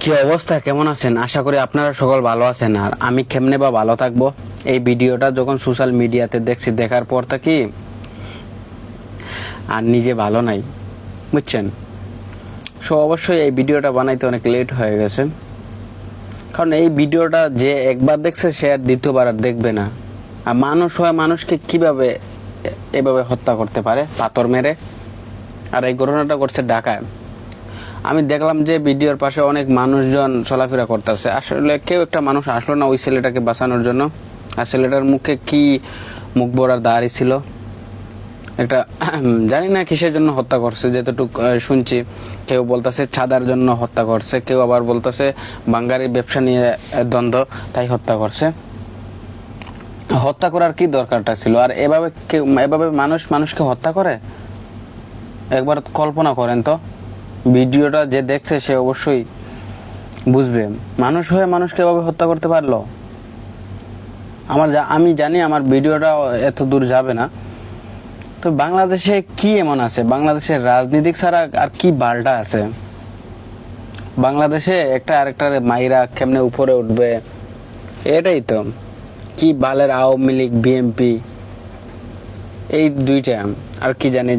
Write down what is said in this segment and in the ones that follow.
কি অবস্থা? কেমন আছেন? আশা করি আপনারা সকল ভালো আছেন। আর আমি কেমনে বা ভালো থাকব? এই ভিডিওটা যখন সোশ্যাল মিডিয়াতে দেখছি, দেখার পর তা কি? আর নিজে ভালো নাই, বুঝছেন? সো অবশ্যই এই ভিডিওটা বানাইতে অনেক লেট হয়ে গেছে। কারণ এই ভিডিওটা যে একবার দেখছে, সে আর দ্বিতীয়বার আর দেখবে না। আর মানুষ হয়, মানুষকে কীভাবে এভাবে হত্যা করতে পারে? পাথর মেরে? আর এই ঘটনাটা করছে ঢাকায়। আমি দেখলাম যে ভিডিওর পাশে অনেক মানুষজন চলাফেরা করতেছে। আসলে কেউ একটা মানুষ আসলো না ওই ছেলেটাকে বাঁচানোর জন্য। আর ছেলেটার মুখে কি মুখ বড়ার দাঁড়ি ছিল? একটা জানি না কিসের জন্য হত্যা করছে, যেতটুক শুনছি। কেউ বলতেছে ছাদার জন্য হত্যা করছে, কেউ আবার বলতেছে বাঙ্গারি ব্যবসা নিয়ে দ্বন্দ্ব, তাই হত্যা করছে। হত্যা করার কি দরকারটা ছিল? আর এভাবে কেউ, এভাবে মানুষ মানুষকে হত্যা করে? একবার কল্পনা করেন তো। ভিডিওটা যে দেখছে সে অবশ্যই বুঝবে। মানুষ হয়ে মানুষকে এভাবে হত্যা করতে পারল? আমার আমি জানি আমার ভিডিওটা এত দূর যাবে না। তো বাংলাদেশে কি এমন আছে? বাংলাদেশের রাজনীতিক ছাড়া আর কি বালটা আছে? বাংলাদেশে একটা আরেকটার মাইরা কেমনে উপরে উঠবে? এটাই তো। কি বালের আওয়ামী লীগ, বিএনপি, এই দুইটা। আর কি জানি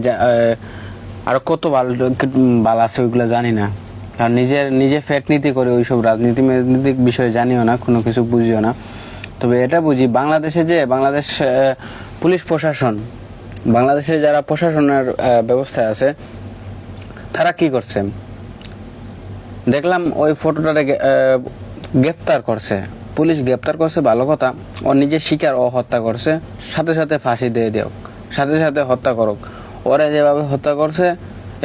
আর কত বাল বাল আছে ওইগুলো জানি না। আর নিজের নিজে ফ্যাট নীতি করে ওইসব রাজনীতি রাজনীতিক বিষয়ে জানিও না কোনো কিছু বুঝিও না। তবে এটা বুঝি বাংলাদেশে যে বাংলাদেশ পুলিশ প্রশাসন বাংলাদেশে যারা প্রশাসনের আহ, ব্যবস্থায় আছে তারা কি করছে? দেখলাম ওই ফটোটারে গে- আহ, গ্রেপ্তার করছে। পুলিশ গ্রেপ্তার করছে ভালো কথা। ও নিজে শিকার ও হত্যা করছে। সাথে সাথে ফাঁসি দিয়ে দেও সাথে সাথে হত্যা করুক। ওরা যেভাবে হত্যা করছে,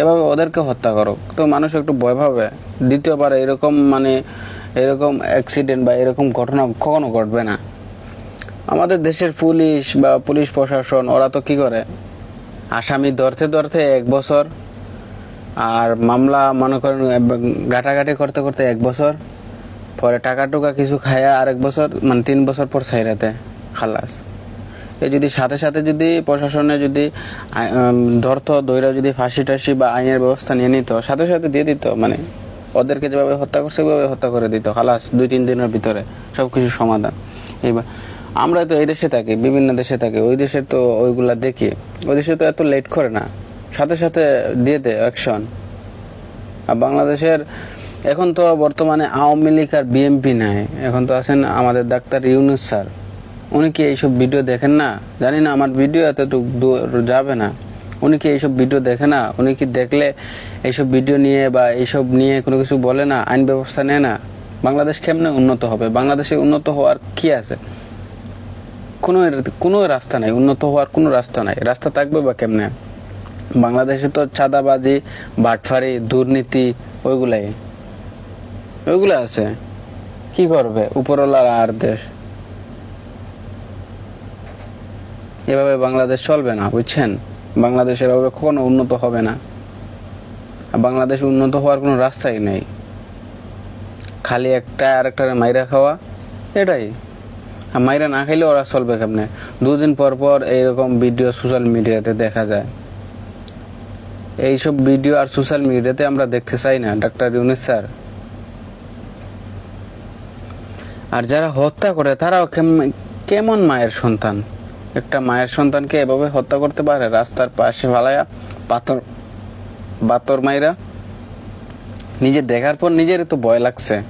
এভাবে ওদেরকে হত্যা করুক। তো মানুষ একটু ভয় পাবে। দ্বিতীয়বার এরকম মানে এরকম অ্যাক্সিডেন্ট বা এরকম ঘটনা কখনো ঘটবে না। আমাদের দেশের পুলিশ বা পুলিশ প্রশাসন, ওরা তো কি করে? আসামি ধরতে ধরতে এক বছর, আর মামলা মনে করেন গাটাগাটি করতে করতে এক বছর, পরে টাকা টুকা কিছু খায়া আরেক বছর মানে তিন বছর পর ছাইরাতে খালাস। যদি সাথে সাথে যদি প্রশাসনে যদি ধরতো দৈরা যদি ফাঁসি টাসি বা আইনের ব্যবস্থা নিয়ে নিত, সাথে সাথে দিয়ে দিত মানে ওদেরকে যেভাবে হত্যা করছে, ওইভাবে হত্যা করে দিত, খালাস, দুই, তিন দিনের ভিতরে সব কিছু সমাধান। এইবার আমরা তো এই দেশে থাকি, বিভিন্ন দেশে থাকি, ওই দেশে তো ওইগুলা দেখি, ওই দেশে তো এত লেট করে না। সাথে সাথে দিয়ে দেয় অ্যাকশন আর বাংলাদেশের এখন তো বর্তমানে আওয়ামী লীগ আর বিএনপি নাই, এখন তো আছেন আমাদের ডাক্তার ইউনুস স্যার। উনি কি এইসব ভিডিও দেখেন না? জানি না, আমার ভিডিও এতটুকু যাবে না। উনি কি এইসব ভিডিও দেখে না? উনি কি দেখলে এইসব ভিডিও নিয়ে বা এইসব নিয়ে কোনো কিছু বলে না? আইন ব্যবস্থা নেয় না? বাংলাদেশ কেমনে উন্নত হবে? বাংলাদেশে উন্নত হওয়ার কি আছে? কোনো কোনো রাস্তা নাই। উন্নত হওয়ার কোনো রাস্তা নাই। রাস্তা থাকবে বা কেমনে? বাংলাদেশে তো চাঁদাবাজি, বাটফারি, দুর্নীতি, ওইগুলাই। ওইগুলো আছে। কি করবে? উপরওয়ালার আর দেশ। এভাবে বাংলাদেশ চলবে না, বুঝছেন? বাংলাদেশ এভাবে কখনো উন্নত হবে না। বাংলাদেশ উন্নত হওয়ার কোনো রাস্তাই নেই। খালি একটা আর একটা মাইরা খাওয়া, এটাই। আর মাইরা না খাইলে ওরা চলবে কেমনে? দুদিন পর পর এইরকম ভিডিও সোশ্যাল মিডিয়াতে দেখা যায়। এইসব ভিডিও আর সোশ্যাল মিডিয়াতে আমরা দেখতে চাই না, ডাক্তার ইউনিস স্যার। আর যারা হত্যা করে, তারাও কেম- কেমন মায়ের সন্তান? একটা মায়ের সন্তানকে এভাবে হত্যা করতে পারে? রাস্তার পাশে ফালায়া, পাথর, বাতর মাইরা। নিজে দেখার পর নিজের তো ভয় লাগছে।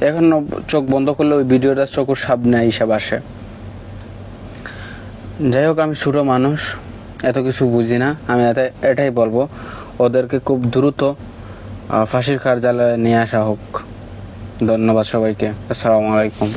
এখন চোখ বন্ধ করলে ওই ভিডিওটা চোখের সামনে হিসাব আসে যাই হোক, আমি ছোট মানুষ, এত কিছু বুঝি না। আমি এটাই- এটাই বলব, ওদেরকে খুব দ্রুত ফাঁসির কার্যালয়ে নিয়ে আসা হোক। ধন্যবাদ সবাইকে। আসসালামু আলাইকুম।